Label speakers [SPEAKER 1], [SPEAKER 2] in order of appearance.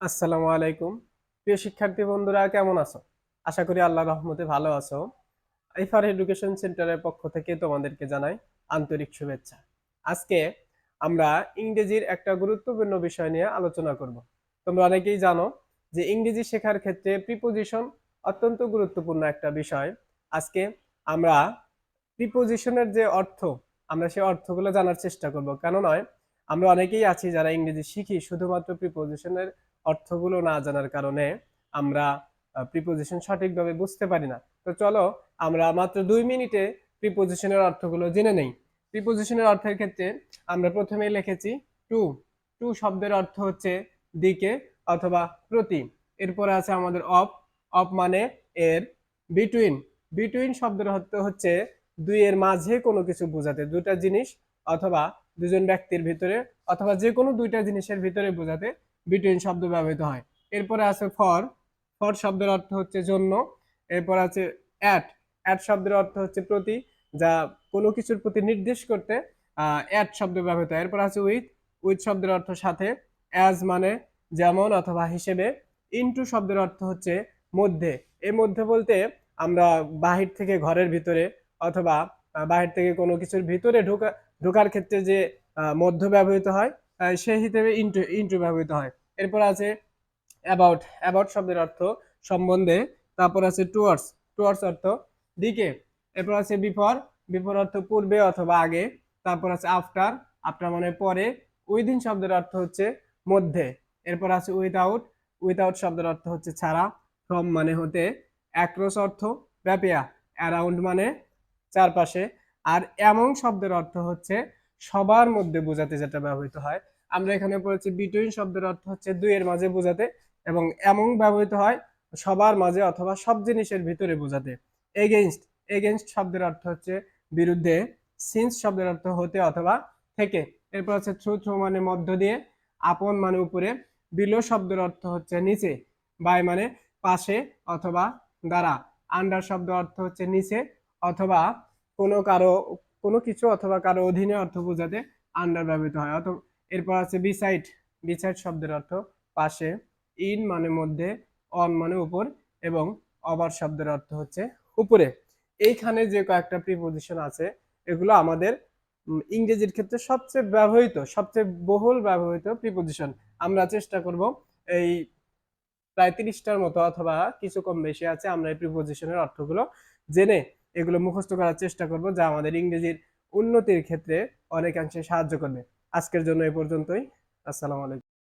[SPEAKER 1] আসসালামু আলাইকুম। প্রিয় শিক্ষার্থী বন্ধুরা, কেমন আছো? আশা করি আল্লাহ রহমতে ভালো আছো। ইফার এডুকেশন সেন্টারের পক্ষ থেকে তোমাদেরকে জানাই আন্তরিক শুভেচ্ছা। আজকে আমরা ইংরেজির একটা গুরুত্বপূর্ণ বিষয় নিয়ে আলোচনা করব। তোমরা অনেকেই জানো যে ইংরেজি শেখার ক্ষেত্রে প্রিপোজিশন অত্যন্ত গুরুত্বপূর্ণ একটা বিষয়। আজকে আমরা প্রিপোজিশনের যে অর্থ, আমরা সেই অর্থগুলো জানার চেষ্টা করব। কেন নয় আমরা অনেকেই আছি যারা ইংরেজি শিখি, শুধুমাত্র প্রিপোজিশনের অর্থগুলো না জানার কারণে আমরা প্রিপোজিশন সঠিকভাবে বুঝতে পারি না। তো চলো, আমরা মাত্র দুই মিনিটে প্রিপোজিশনের অর্থগুলো জেনে নেই। প্রিপোজিশনের অর্থের ক্ষেত্রে আমরা প্রথমে লিখেছি টু। টু শব্দের অর্থ হচ্ছে দিকে অথবা প্রতি। এরপরে আছে আমাদের অফ। অফ মানে এর বিটুইন বিটুইন শব্দের অর্থ হচ্ছে দুই এর মাঝে কোনো কিছু বোঝাতে। দুটা জিনিস অথবা দুজন ব্যক্তির ভিতরে অথবা যে কোনো দুইটা জিনিসের ভিতরে বোঝাতে বিটুইন শব্দ ব্যবহৃত হয়। এরপরে আছে ফর ফর শব্দের অর্থ হচ্ছে জন্য। এরপর আছে অ্যাট অ্যাট শব্দের অর্থ হচ্ছে প্রতি, যা কোনো কিছুর প্রতি নির্দেশ করতে অ্যাট শব্দ ব্যবহৃত হয়। এরপর আছে উইথ উইথ শব্দের অর্থ সাথে অ্যাজ মানে যেমন অথবা হিসেবে ইনটু শব্দের অর্থ হচ্ছে মধ্যে। এর মধ্যে বলতে আমরা বাহির থেকে ঘরের ভিতরে অথবা বাহির থেকে কোনো কিছুর ভিতরে ঢোকা, ঢোকার ক্ষেত্রে যে মধ্য ব্যবহৃত হয় সেই হিসেবে ইন্টু ইন্টু ব্যবহৃত হয়। এরপর আছে অ্যাবাউট অ্যাবাউট শব্দের অর্থ সম্বন্ধে, তারপর আছে টুয়ার্স টুয়ার্স অর্থ দিকে। এরপর আছে বিফর বিফর অর্থ পূর্বে অথবা আগে, তারপর আছে আফটার আফটার মানে পরে উইদিন শব্দের অর্থ হচ্ছে মধ্যে। এরপর আছে উইথাউট উইথাউট শব্দের অর্থ হচ্ছে ছাড়া ফ্রম মানে হতে অ্যাক্রস অর্থ, ব্যাপিয়া অ্যারাউন্ড মানে চারপাশে। আর এমন শব্দের অর্থ হচ্ছে সবার মধ্যে বোঝাতে যেটা ব্যবহৃত হয়। আমরা এখানে পড়েছি বিটুইন শব্দের অর্থ হচ্ছে দুইয়ের মাঝে বোঝাতে এবং এমন ব্যবহৃত হয় সবার মাঝে অথবা সব জিনিসের ভিতরে বোঝাতে। এগেনস্ট এগেনস্ট শব্দের অর্থ হচ্ছে বিরুদ্ধে। সিন্স শব্দের অর্থ হতে অথবা থেকে। এরপর হচ্ছে থ্রু থ্রু মানে মধ্য দিয়ে। আপন মানে উপরে। বিলো শব্দের অর্থ হচ্ছে নিচে। বাই মানে পাশে অথবা দ্বারা। আন্ডার শব্দ অর্থ হচ্ছে নিচে। অথবা কোনো কারও, কোনো কিছু অথবা কারও অধীনে অর্থ বোঝাতে আন্ডার ব্যবহৃত হয়। অথবা এরপর আছে বিসাইড বিসাইড শব্দের অর্থ পাশে। ইন মানে মধ্যে অন মানে উপর এবং অবার শব্দের অর্থ হচ্ছে উপরে। এইখানে যে কয়েকটা প্রিপোজিশন আছে, এগুলো আমাদের ইংরেজির ক্ষেত্রে সবচেয়ে ব্যবহৃত, সবচেয়ে বহুল ব্যবহৃত প্রিপোজিশন আমরা চেষ্টা করব এই প্রায় তিরিশটার মতো অথবা কিছু কম বেশি আছে, আমরা এই প্রিপোজিশনের অর্থগুলো জেনে এগুলো মুখস্থ করার চেষ্টা করব যা আমাদের ইংরেজির উন্নতির ক্ষেত্রে অনেকাংশে সাহায্য করবে। আজকের জন্য এ পর্যন্তই। আসসালামু আলাইকুম।